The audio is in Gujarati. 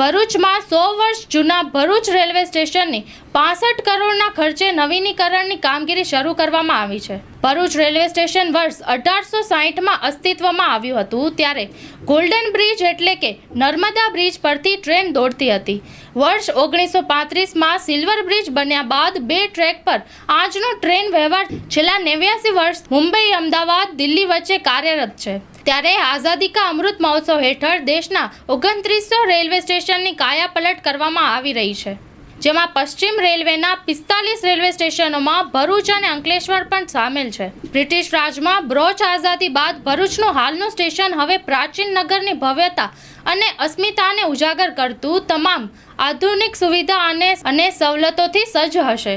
ભરૂચમાં સો વર્ષ જૂના ભરૂચ રેલવે સ્ટેશનની પાસઠ કરોડના ખર્ચે નવીનીકરણની કામગીરી શરૂ કરવામાં આવી છે. ભરૂચ રેલવે સ્ટેશન વર્ષ અઢારસો સાહીઠમાં અસ્તિત્વમાં આવ્યું હતું, ત્યારે ગોલ્ડન બ્રિજ એટલે કે નર્મદા બ્રિજ પરથી ટ્રેન દોડતી હતી. વર્ષ ઓગણીસો પાંત્રીસમાં સિલ્વર બ્રિજ બન્યા બાદ બે ટ્રેક પર આજનો ટ્રેન વ્યવહાર છેલ્લા નેવ્યાસી વર્ષ મુંબઈ, અમદાવાદ, દિલ્હી વચ્ચે કાર્યરત છે. ત્યારે આઝાદી કા અમૃત મહોત્સવ હેઠળ દેશના ઓગણત્રીસો રેલવે સ્ટેશનની કાયાપલટ કરવામાં આવી રહી છે, જેમાં પશ્ચિમ રેલવેના પિસ્તાલીસ રેલવે સ્ટેશનોમાં ભરૂચ અને અંકલેશ્વર પણ સામેલ છે. બ્રિટિશ રાજમાં બ્રોચ આઝાદી બાદ ભરૂચનું હાલનું સ્ટેશન હવે પ્રાચીન નગરની ભવ્યતા અને અસ્મિતાને ઉજાગર કરતું તમામ આધુનિક સુવિધા અને અને સવલતોથી સજ્જ હશે.